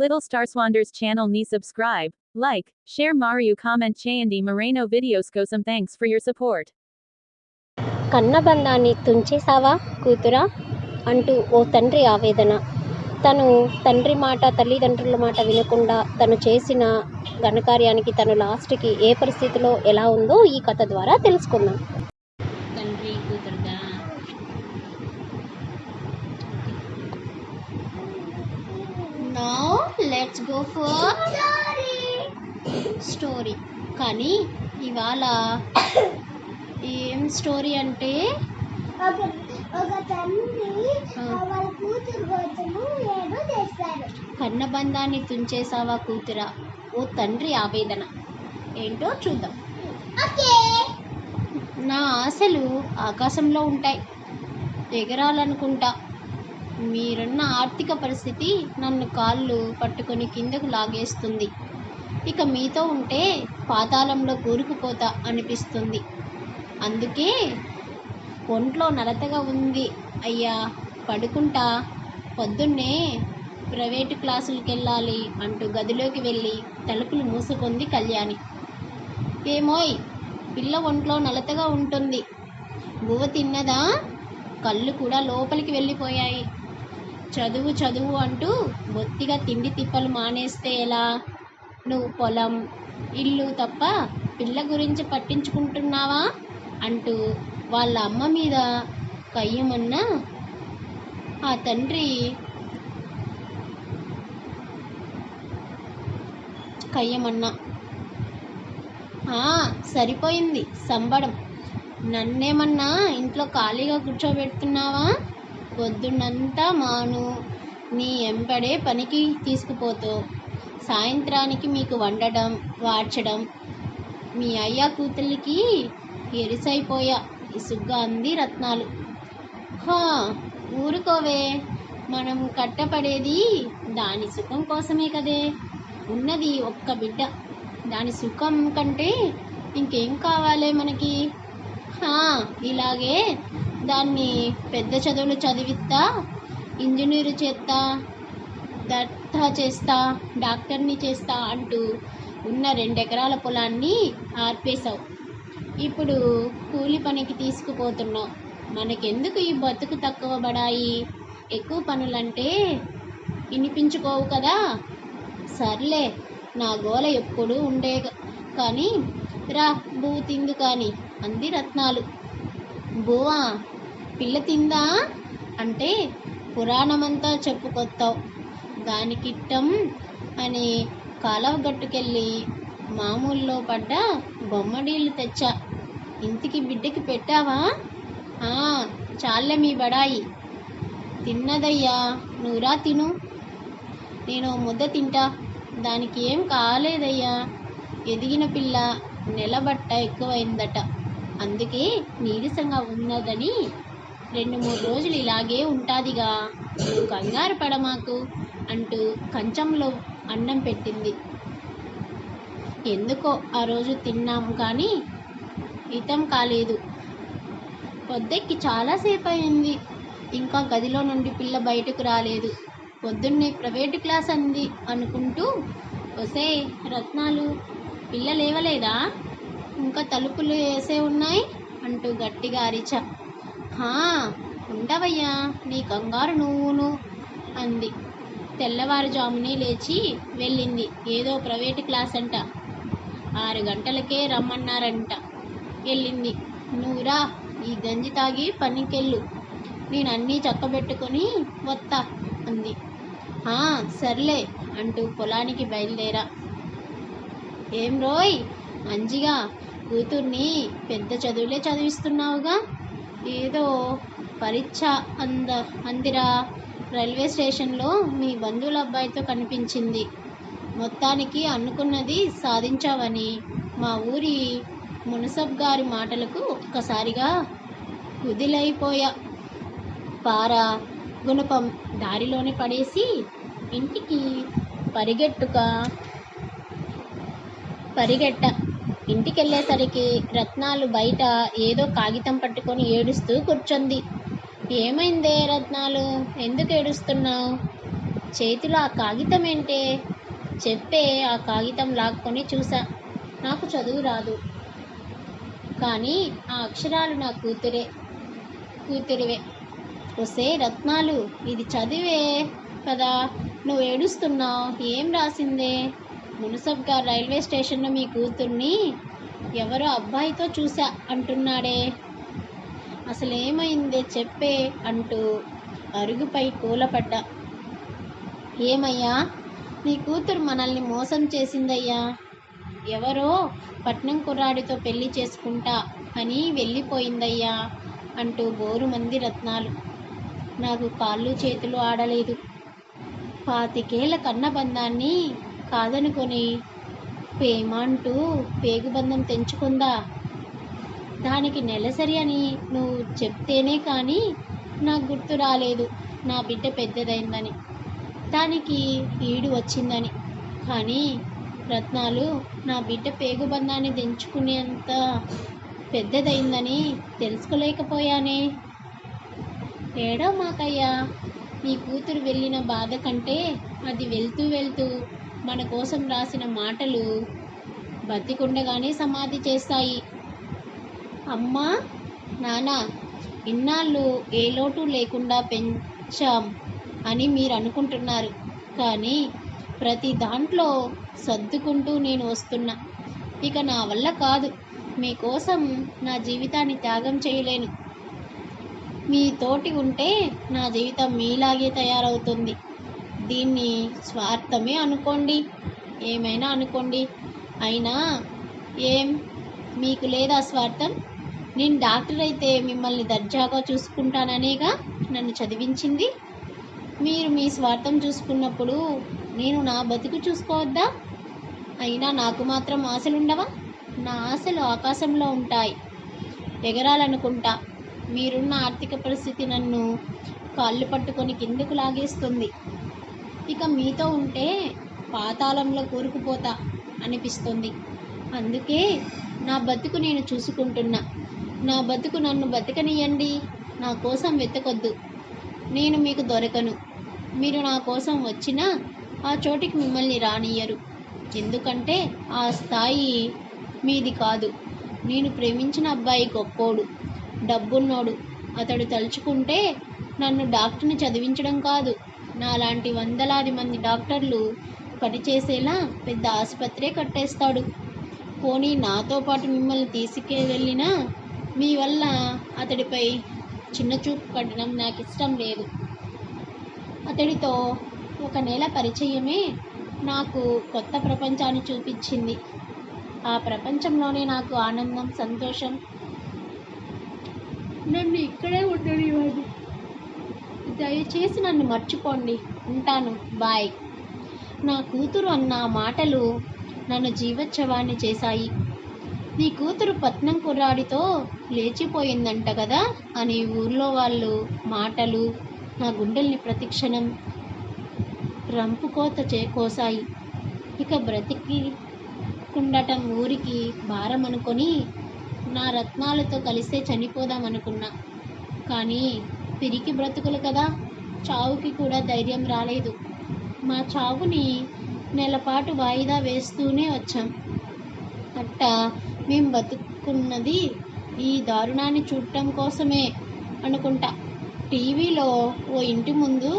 Little Star Swanders channel ni subscribe, like, share Mario comment చేయండి Moreno videos కోసం thanks for your support. కన్నబంధాన్ని తుంచేశావా కూతురా? అంటూ ఓ తండ్రి ఆవేదన. తను తండ్రి మాట తల్లిదండ్రుల మాట వినకుండా తను చేసిన ఘనకార్యానికి తను లాస్ట్కి ఏ పరిస్థితిలో ఎలా ఉందో ఈ కథ ద్వారా తెలుసుకుందాం. తండ్రి కూతురుగా now let's go for story కానీ ఇవాళ ఏం స్టోరీ అంటే కన్నబంధాన్ని తుంచేసావా కూతురా ఓ తండ్రి ఆవేదన. ఏంటో చూద్దాం. నా ఆశలు ఆకాశంలో ఉంటాయి. ఎగరాలనుకుంటా. మీరున్న ఆర్థిక పరిస్థితి నన్ను కాళ్ళు పట్టుకొని కిందకు లాగేస్తుంది. ఇక మీతో ఉంటే పాతాళంలో కూరుకుపోతా అనిపిస్తుంది. అందుకే ఒంట్లో నలతగా ఉంది. అయ్యా పడుకుంటా. పొద్దున్నే ప్రైవేటు క్లాసులకు వెళ్ళాలి అంటూ గదిలోకి వెళ్ళి తలుపులు మూసుకుంది కళ్యాణి. ఏమోయ్ పిల్ల ఒంట్లో నలతగా ఉంటుంది. బువ్వ తిన్నదా? కళ్ళు కూడా లోపలికి వెళ్ళిపోయాయి. చదువు చదువు అంటూ బొత్తిగా తిండి తిప్పలు మానేస్తే ఎలా? నువ్వు పొలం ఇల్లు తప్ప పిల్ల గురించి పట్టించుకుంటున్నావా? అంటూ వాళ్ళ అమ్మ మీద కయ్యమన్నా ఆ తండ్రి కయ్యమన్నా. సరిపోయింది సంబడం. నన్నేమన్నా ఇంట్లో ఖాళీగా కూర్చోబెడుతున్నావా? పొద్దున్నంతా మాను నీ ఎంబడే పనికి తీసుకుపోతూ సాయంత్రానికి మీకు వండడం వాడ్చడం. మీ అయ్యా కూతుళ్ళకి ఎరిసైపోయా ఇసుగ్గా అంది రత్నాలు. హా ఊరుకోవే. మనం కట్టపడేది దాని సుఖం కోసమే కదే. ఉన్నది ఒక్క బిడ్డ. దాని సుఖం కంటే ఇంకేం కావాలి మనకి? ఇలాగే దాన్ని పెద్ద చదువులు చదివిస్తా ఇంజనీరు చేస్తా దత్తా చేస్తా డాక్టర్ని చేస్తా అంటూ ఉన్న రెండెకరాల పొలాన్ని ఆర్పేశావు. ఇప్పుడు కూలి పనికి తీసుకుపోతున్నావు. మనకెందుకు ఈ బతుకు తక్కువ బడాయి ఎక్కువ పనులంటే వినిపించుకోవు కదా? సర్లే నా గోల ఎప్పుడూ ఉండే కానీ రా బూ తిందు కానీ అంది రత్నాలు. బువా పిల్ల తిందా? అంటే పురాణమంతా చెప్పుకొత్తావు. దానికిట్టం అని కాలవ గట్టుకెళ్ళి మామూల్లో పడ్డ బొమ్మడీళ్ళు తెచ్చా. ఇంటికి బిడ్డకి పెట్టావా? ఆ, చాలే మీ బడాయి. తిన్నదయ్యా నువ్వురా తిను. నేను ముద్ద తింటా. దానికి ఏం కాలేదయ్యా. ఎదిగిన పిల్ల నెలబట్ట ఎక్కువైందట. అందుకే నీరసంగా ఉన్నదని రెండు మూడు రోజులు ఇలాగే ఉంటాదిగా. నువ్వు కంగారు పడమాకు అంటూ కంచంలో అన్నం పెట్టింది. ఎందుకో ఆ రోజు తిన్నాం కానీ హితం కాలేదు. పొద్దెక్కి చాలాసేపు అయింది ఇంకా గదిలో నుండి పిల్ల బయటకు రాలేదు. పొద్దున్నే ప్రైవేటు క్లాస్ అంది అనుకుంటూ వసే రత్నాలు పిల్ల లేవలేదా? ఇంకా తలుపులు వేసే ఉన్నాయి అంటూ గట్టిగా అరిచా. హా ఉండవయ్యా నీ కంగారు నువ్వును అంది. తెల్లవారుజామునే లేచి వెళ్ళింది. ఏదో ప్రైవేటు క్లాస్ అంట ఆరు గంటలకే రమ్మన్నారంట. వెళ్ళింది. నువ్వురా ఈ గంజి తాగి పనికెళ్ళు. నేను అన్నీ చక్కబెట్టుకొని వత్తా అంది. "ఆ, సర్లే అంటూ పొలానికి బయలుదేరా. ఏం రోయ్ మంచిగా కూతుర్ని పెద్ద చదువులే చదివిస్తున్నావుగా? ఏదో పరీక్ష అంద అందిరా. రైల్వే స్టేషన్లో మీ బంధువుల అబ్బాయితో కనిపించింది. మొత్తానికి అనుకున్నది సాధించావని. మా ఊరి మునసబ్ గారి మాటలకు ఒక్కసారిగా కుదిలైపోయా. పార గుణపం దారిలోనే పడేసి ఇంటికి పరిగెట్టుక పరిగెట్ట. ఇంటికి వెళ్ళేసరికి రత్నాలు బయట ఏదో కాగితం పట్టుకొని ఏడుస్తూ కూర్చుంది. ఏమైందే రత్నాలు? ఎందుకు ఏడుస్తున్నావు? చేతిలో ఆ కాగితం ఏంటే? చెప్పే ఆ కాగితం లాక్కొని చూసా. నాకు చదువు రాదు. కానీ ఆ అక్షరాలు నా కూతురే కూతురివే. ఒసే రత్నాలు ఇది చదివే కదా. నువ్వు ఏడుస్తున్నావు? ఏం రాసిందే? మున్సబ్గా రైల్వే స్టేషన్లో మీ కూతుర్ని ఎవరో అబ్బాయితో చూసా అంటున్నాడే. అసలేమైందే చెప్పే అంటూ అరుగుపై కూలపడ్డా. ఏమయ్యా నీ కూతురు మనల్ని మోసం చేసిందయ్యా. ఎవరో పట్నం కుర్రాడితో పెళ్ళి చేసుకుంటా అని వెళ్ళిపోయిందయ్యా అంటూ బోరు మంది రత్నాలు. నాకు కాళ్ళు చేతులు ఆడలేదు. పాతికేళ్ళ కన్నబంధాన్ని కాదనుకొని పేమంటూ పేగుబంధం తెంచుకుందా? దానికి నెలసరి అని నువ్వు చెప్తేనే కానీ నాకు గుర్తు రాలేదు. నా బిడ్డ పెద్దదైందని. దానికి ఈడు వచ్చిందని. కానీ రత్నాలు నా బిడ్డ పేగుబంధాన్ని తెంచుకునేంత పెద్దదైందని తెలుసుకోలేకపోయానే. ఏడో మాకయ్యా నీ కూతురు వెళ్ళిన బాధ కంటే అది వెళ్తూ వెళ్తూ మన కోసం రాసిన మాటలు బతికుండగానే సమాధి చేస్తాయి. అమ్మా నాన్న ఇన్నాళ్ళు ఏ లోటు లేకుండా పెంచాం అని మీరు అనుకుంటున్నారు. కానీ ప్రతి దాంట్లో సర్దుకుంటూ నేను వస్తున్నా. ఇక నా వల్ల కాదు. మీకోసం నా జీవితాన్ని త్యాగం చేయలేను. మీ తోటి ఉంటే నా జీవితం మీలాగే తయారవుతుంది. దీన్ని స్వార్థమే అనుకోండి. ఏమైనా అనుకోండి. అయినా ఏం? మీకు లేదా స్వార్థం? నేను డాక్టర్ అయితే మిమ్మల్ని దర్జాగా చూసుకుంటాననేగా నన్ను చదివించింది. మీరు మీ స్వార్థం చూసుకున్నప్పుడు నేను నా బతుకు చూసుకోవద్దా? అయినా నాకు మాత్రం ఆశలుండవా నా ఆశలు ఆకాశంలో ఉంటాయి. ఎగరాలనుకుంటా. మీరున్న ఆర్థిక పరిస్థితి నన్ను కాళ్ళు పట్టుకొని కిందకు లాగేస్తుంది. ఇక మీతో ఉంటే పాతాళంలో కూరుకుపోతా అనిపిస్తుంది. అందుకే నా బతుకు నేను చూసుకుంటున్నా. నా బతుకు నన్ను బతకనియండి నా కోసం వెతకొద్దు. నేను మీకు దొరకను. మీరు నా కోసం వచ్చినా ఆ చోటికి మిమ్మల్ని రానియ్యరు. ఎందుకంటే ఆ స్థాయి మీది కాదు. నేను ప్రేమించిన అబ్బాయి గొప్పోడు డబ్బున్నోడు. అతడు తలుచుకుంటే నన్ను డాక్టర్ని చదివించడం కాదు. నాలాంటి వందలాది మంది డాక్టర్లు పనిచేసేలా పెద్ద ఆసుపత్రే కట్టేస్తాడు. పోనీ నాతో పాటు మిమ్మల్ని తీసుకెళ్ళినా మీ వల్ల అతడిపై చిన్న చూపు పడడం నాకు ఇష్టం లేదు. అతడితో ఒక నెల పరిచయమే నాకు కొత్త ప్రపంచాన్ని చూపించింది. ఆ ప్రపంచంలోనే నాకు ఆనందం సంతోషం. నన్ను ఇక్కడే ఉండనివ్వండి దయచేసి నన్ను మర్చిపోండి. ఉంటాను. బాయ్. నా కూతురు అన్న మాటలు నన్ను జీవోత్సవాన్ని చేశాయి. నీ కూతురు పట్నం కుర్రాడితో లేచిపోయిందంట కదా అని ఊర్లో వాళ్ళు మాటలు నా గుండెల్ని ప్రతిక్షణం రంపుకోత చే కోసాయి ఇక బ్రతికి కుండటం ఊరికి భారం అనుకొని నా రత్నాలతో కలిసే చనిపోదామనుకున్నా కానీ పిరికి బ్రతుకులు కదా చావుకి కూడా ధైర్యం రాలేదు. మా చావుని నెలపాటు వాయిదా వేస్తూనే వచ్చాం. అట్ట మేము బతుకున్నది ఈ దారుణాన్ని చూడటం కోసమే అనుకుంటా. టీవీలో ఓ ఇంటి ముందు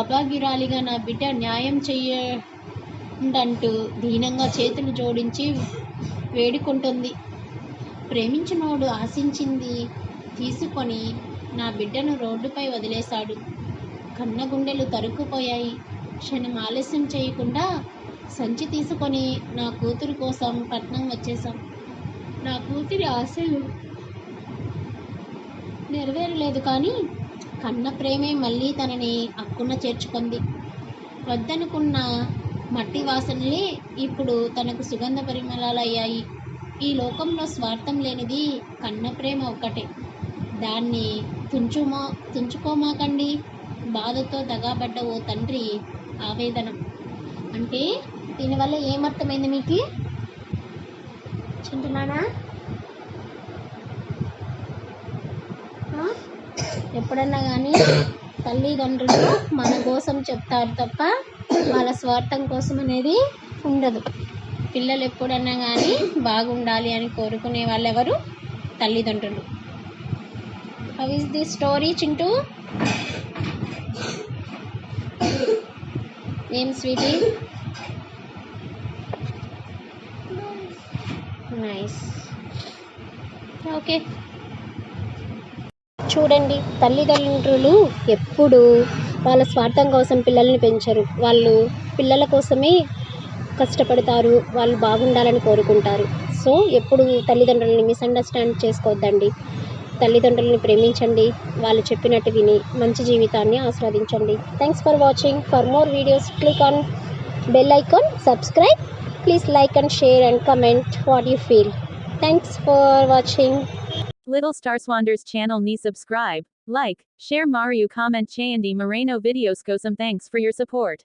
అభాగ్యురాలిగా నా బిడ్డ న్యాయం చెయ్యంటూ దీనంగా చేతులు జోడించి వేడుకుంటుంది. ప్రేమించినోడు ఆశించింది తీసుకొని నా బిడ్డను రోడ్డుపై వదిలేశాడు. కన్న గుండెలు తరుక్కుపోయాయి. క్షణం ఆలస్యం చేయకుండా సంచి తీసుకొని నా కూతురు కోసం పట్నం వచ్చేసాం నా కూతురి ఆశలు నెరవేరలేదు కానీ కన్న ప్రేమే మళ్ళీ తనని అక్కున చేర్చుకుంది. వద్దనుకున్న మట్టి వాసనలే ఇప్పుడు తనకు సుగంధ పరిమళాలయ్యాయి. ఈ లోకంలో స్వార్థం లేనిది కన్న ప్రేమ ఒక్కటే. దాన్ని తుంచుమో తుంచుకోమాకండి. బాధతో దగాబడ్డ ఓ తండ్రి ఆవేదన. అంటే దీనివల్ల ఏమర్థమైంది మీకు? చింటున్నానా ఎప్పుడన్నా కానీ తల్లిదండ్రులు మన కోసం చెప్తారు తప్ప వాళ్ళ స్వార్థం కోసం అనేది ఉండదు. పిల్లలు ఎప్పుడన్నా కానీ బాగుండాలి అని కోరుకునే వాళ్ళు ఎవరు తల్లిదండ్రులు. How is the story Chintu ఏం స్వీటీ నైస్ ఓకే చూడండి తల్లిదండ్రులు ఎప్పుడు వాళ్ళ స్వార్థం కోసం పిల్లల్ని పెంచరు. వాళ్ళు పిల్లల కోసమే కష్టపడతారు. వాళ్ళు బాగుండాలని కోరుకుంటారు. సో ఎప్పుడు తల్లిదండ్రులని మిస్అండర్స్టాండ్ చేసుకోవద్దండి. తల్లిదండ్రులని ప్రేమించండి వాళ్ళు చెప్పినట్టు విని మంచి జీవితాన్ని ఆస్వాదించండి thanks for watching for more videos click on bell icon subscribe please like and share and comment what you feel thanks for watching Little Star Swanders channel ni subscribe, like, share Mario comment Chayandi Moreno videos go some thanks for your support.